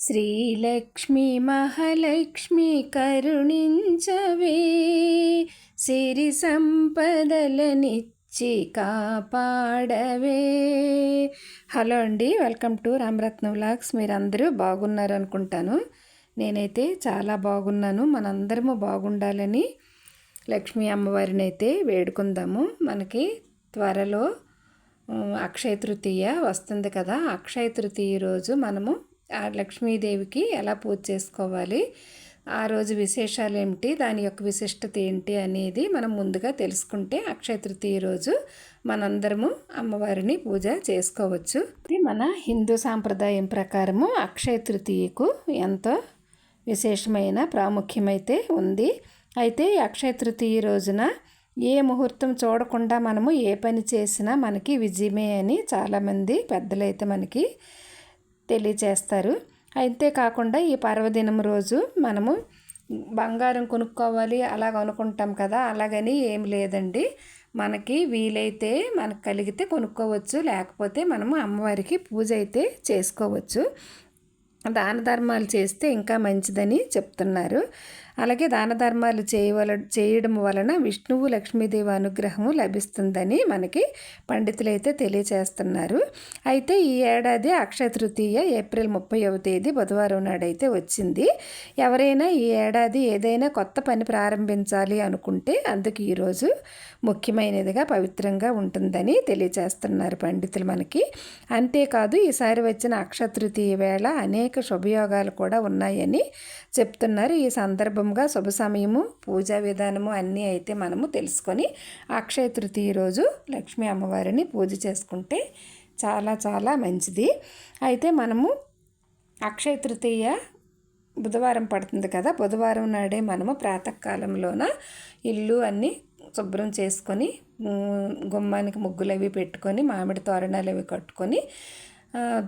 శ్రీలక్ష్మి మహాలక్ష్మి కరుణించవే సిరి సంపదలనిచ్చి కాపాడవే. హలో అండి వెల్కమ్ టు రామరత్న వ్లాగ్స్. మీరందరూ బాగున్నారు అనుకుంటాను. నేనైతే చాలా బాగున్నాను. మనందరము బాగుండాలని లక్ష్మీ అమ్మవారిని అయితే వేడుకుందాము. మనకి త్వరలో అక్షయ తృతీయ వస్తుంది కదా. అక్షయ తృతీయ రోజు మనము ఆ లక్ష్మీదేవికి ఎలా పూజ చేసుకోవాలి ఆ రోజు విశేషాలు ఏమిటి దాని యొక్క విశిష్టత ఏంటి అనేది మనం ముందుగా తెలుసుకుంటే అక్షయ తృతీయ రోజు మనందరము అమ్మవారిని పూజ చేసుకోవచ్చు. ఇది మన హిందూ సాంప్రదాయం ప్రకారము అక్షయ తృతీయకు ఎంతో విశేషమైన ప్రాముఖ్యమైతే ఉంది. అయితే అక్షయ తృతీయ రోజున ఏ ముహూర్తం చూడకుండా మనము ఏ పని చేసినా మనకి విజయమే అని చాలామంది పెద్దలైతే మనకి తెలియచేస్తారు అంతేకాకుండా ఈ పర్వదినం రోజు మనము బంగారం కొనుక్కోవాలి అలాగ అనుకుంటాం కదా అలాగని ఏం లేదండి. మనకి వీలైతే మనకు కలిగితే కొనుక్కోవచ్చు లేకపోతే మనము అమ్మవారికి పూజ అయితే చేసుకోవచ్చు. దాన ధర్మాలు చేస్తే ఇంకా మంచిదని చెప్తున్నారు. అలాగే దాన ధర్మాలు చేయవల చేయడం వలన విష్ణువు లక్ష్మీదేవి అనుగ్రహము లభిస్తుందని మనకి పండితులు అయితే తెలియచేస్తున్నారు. అయితే ఈ ఏడాది అక్షయ తృతీయ ఏప్రిల్ ముప్పైవ తేదీ బుధవారం నాడైతే వచ్చింది. ఎవరైనా ఈ ఏడాది ఏదైనా కొత్త పని ప్రారంభించాలి అనుకుంటే అందుకు ఈరోజు ముఖ్యమైనదిగా పవిత్రంగా ఉంటుందని తెలియచేస్తున్నారు పండితులు మనకి. అంతేకాదు ఈసారి వచ్చిన అక్షయ తృతీయ వేళ అనేక శుభయోగాలు కూడా ఉన్నాయని చెప్తున్నారు. ఈ సందర్భం సందర్భంగా శుభ సమయము పూజా విధానము అన్నీ అయితే మనము తెలుసుకొని అక్షయ తృతీయ రోజు లక్ష్మీ అమ్మవారిని పూజ చేసుకుంటే చాలా చాలా మంచిది. అయితే మనము అక్షయ తృతీయ బుధవారం పడుతుంది కదా బుధవారం నాడే మనము ప్రాతకాలంలోన ఇల్లు అన్నీ శుభ్రం చేసుకొని గుమ్మానికి ముగ్గులు అవి పెట్టుకొని మామిడి తోరణాలు అవి కట్టుకొని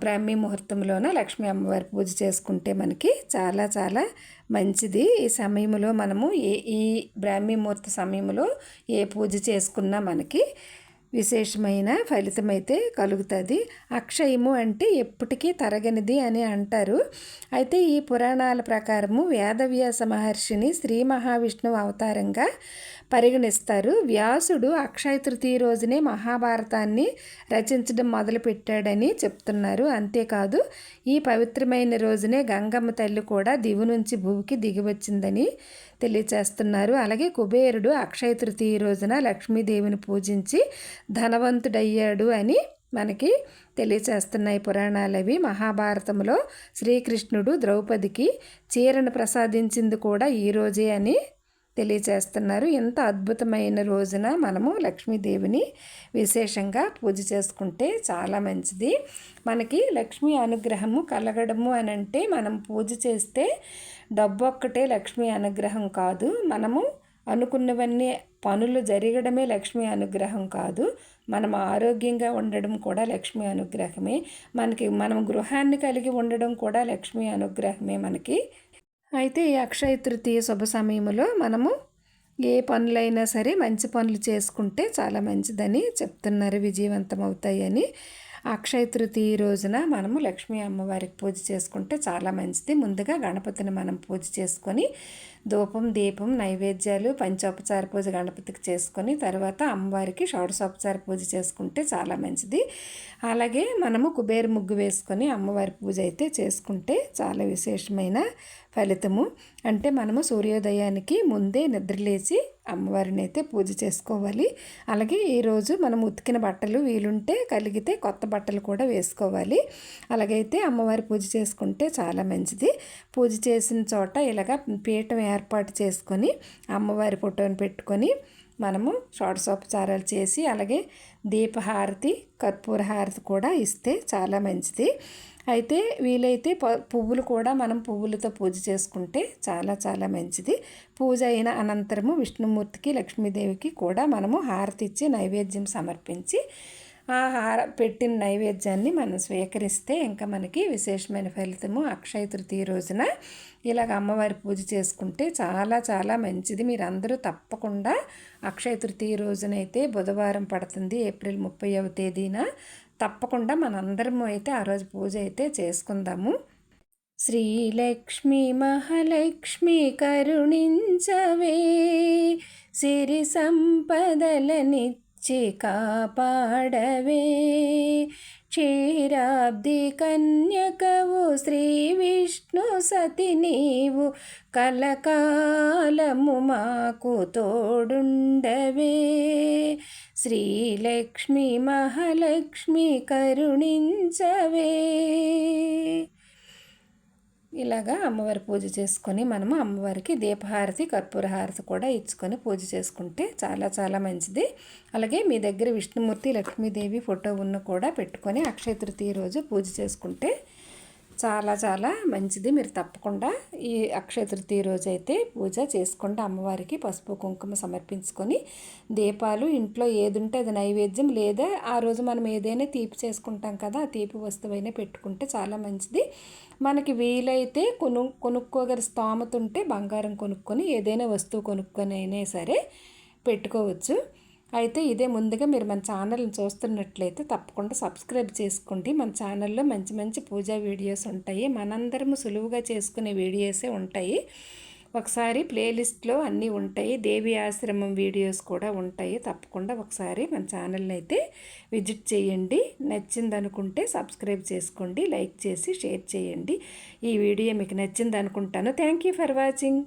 బ్రాహ్మీ ముహూర్తంలోన లక్ష్మీ అమ్మవారి పూజ చేసుకుంటే మనకి చాలా చాలా మంచిది. ఈ సమయంలో మనము ఏ ఈ బ్రాహ్మీ ముహూర్త సమయంలో ఏ పూజ చేసుకున్నా మనకి విశేషమైన ఫలితం అయితే కలుగుతుంది. అక్షయము అంటే ఎప్పటికీ తరగనిది అని అంటారు. అయితే ఈ పురాణాల ప్రకారము వేదవ్యాస మహర్షిని శ్రీ మహావిష్ణువు అవతారంగా పరిగణిస్తారు. వ్యాసుడు అక్షయ తృతీయ రోజునే మహాభారతాన్ని రచించడం మొదలుపెట్టాడని చెప్తున్నారు. అంతేకాదు ఈ పవిత్రమైన రోజునే గంగమ్మ తల్లి కూడా దివు నుంచి భూమికి దిగివచ్చిందని తెలియచేస్తున్నారు అలాగే కుబేరుడు అక్షయ తృతీయ రోజున లక్ష్మీదేవిని పూజించి ధనవంతుడయ్యాడు అని మనకి తెలియచేస్తున్నాయి పురాణాలవి మహాభారతంలో శ్రీకృష్ణుడు ద్రౌపదికి చీరను ప్రసాదించింది కూడా ఈ రోజే అని తెలియజేస్తున్నారు. ఇంత అద్భుతమైన రోజున మనము లక్ష్మీదేవిని విశేషంగా పూజ చేసుకుంటే చాలా మంచిది. మనకి లక్ష్మీ అనుగ్రహము కలగడము అని అంటే మనం పూజ చేస్తే డబ్బు ఒక్కటే లక్ష్మీ అనుగ్రహం కాదు. మనము అనుకున్నవన్నీ పనులు జరగడమే లక్ష్మీ అనుగ్రహం కాదు. మనం ఆరోగ్యంగా ఉండడం కూడా లక్ష్మీ అనుగ్రహమే. మనకి మనం గృహాన్ని కలిగి ఉండడం కూడా లక్ష్మీ అనుగ్రహమే మనకి. అయితే ఈ అక్షయ తృతీయ శుభ సమయంలో మనము ఏ పనులైనా సరే మంచి పనులు చేసుకుంటే చాలా మంచిదని చెప్తున్నారు విజయవంతం అవుతాయని అక్షయ తృతీయ రోజున మనము లక్ష్మీ అమ్మవారికి పూజ చేసుకుంటే చాలా మంచిది. ముందుగా గణపతిని మనం పూజ చేసుకొని ధూపం దీపం నైవేద్యాలు పంచోపచార పూజ గణపతికి చేసుకొని తర్వాత అమ్మవారికి షోడశోపచార పూజ చేసుకుంటే చాలా మంచిది. అలాగే మనము కుబేర ముగ్గు వేసుకొని అమ్మవారి పూజ అయితే చేసుకుంటే చాలా విశేషమైన ఫలితము. అంటే మనము సూర్యోదయానికి ముందే నిద్రలేచి అమ్మవారిని అయితే పూజ చేసుకోవాలి. అలాగే ఈరోజు మనం ఉతికిన బట్టలు వీలుంటే కలిగితే కొత్త బట్టలు కూడా వేసుకోవాలి. అలాగైతే అమ్మవారి పూజ చేసుకుంటే చాలా మంచిది. పూజ చేసిన చోట ఇలాగ పీఠం ఏర్పాటు చేసుకొని అమ్మవారి ఫోటోని పెట్టుకొని మనము షోడశోపచారాలు చేసి అలాగే దీపహారతి కర్పూర హారతి కూడా ఇస్తే చాలా మంచిది. అయితే వీలైతే ప- పువ్వులు కూడా మనం పువ్వులతో పూజ చేసుకుంటే చాలా చాలా మంచిది. పూజ అయిన అనంతరము విష్ణుమూర్తికి లక్ష్మీదేవికి కూడా మనము హారతి ఇచ్చి నైవేద్యం సమర్పించి ఆ హార పెట్టిన నైవేద్యాన్ని మనం స్వీకరిస్తే ఇంకా మనకి విశేషమైన ఫలితము అక్షయ తృతీయ రోజున ఇలాగ అమ్మవారి పూజ చేసుకుంటే చాలా చాలా మంచిది. మీరు అందరూ తప్పకుండా అక్షయ తృతీయ రోజునైతే బుధవారం పడుతుంది ఏప్రిల్ ముప్పైవ తేదీన. తప్పకుండా మనందరము అయితే ఆ రోజు పూజ అయితే చేసుకుందాము. శ్రీలక్ష్మి మహాలక్ష్మి కరుణించవే సిరి సంపదలనిచ్చి కాపాడవే. క్షీరాబ్ది కన్యకవు శ్రీ విష్ణు సతి నీవు కలకాలము మాకు తోడుండవే. శ్రీలక్ష్మి మహాలక్ష్మి కరుణించవే. ఇలాగా అమ్మవారి పూజ చేసుకొని మనము అమ్మవారికి దీపహారతి కర్పూర హారతి కూడా ఇచ్చుకొని పూజ చేసుకుంటే చాలా చాలా మంచిది. అలాగే మీ దగ్గర విష్ణుమూర్తి లక్ష్మీదేవి ఫోటో ఉన్న కూడా పెట్టుకొని అక్షయ తృతీయ రోజు పూజ చేసుకుంటే చాలా చాలా మంచిది. మీరు తప్పకుండా ఈ అక్షయ తృతీయ రోజు అయితే పూజ చేసుకోండి. అమ్మవారికి పసుపు కుంకుమ సమర్పించుకొని దీపాలు ఇంట్లో ఏది ఉంటే అది నైవేద్యం లేదా ఆ రోజు మనం ఏదైనా తీపి చేసుకుంటాం కదా ఆ తీపి వస్తువైనా పెట్టుకుంటే చాలా మంచిది. మనకి వీలైతే కొను కొనుక్కోగల స్తోమత ఉంటే బంగారం కొనుక్కొని ఏదైనా వస్తువు కొనుక్కొని అయినా సరే పెట్టుకోవచ్చు. అయితే ఇదే ముందుగా మీరు మన ఛానల్ని చూస్తున్నట్లయితే తప్పకుండా సబ్స్క్రైబ్ చేసుకోండి. మన ఛానల్లో మంచి మంచి పూజా వీడియోస్ ఉంటాయి. మనందరము సులువుగా చేసుకునే వీడియోసే ఉంటాయి. ఒకసారి ప్లేలిస్ట్లో అన్నీ ఉంటాయి. దేవి ఆశ్రమం వీడియోస్ కూడా ఉంటాయి. తప్పకుండా ఒకసారి మన ఛానల్ని అయితే విజిట్ చేయండి. నచ్చింది అనుకుంటే సబ్స్క్రైబ్ చేసుకోండి. లైక్ చేసి షేర్ చేయండి. ఈ వీడియో మీకు నచ్చింది అనుకుంటాను థ్యాంక్ యూ ఫర్ వాచింగ్.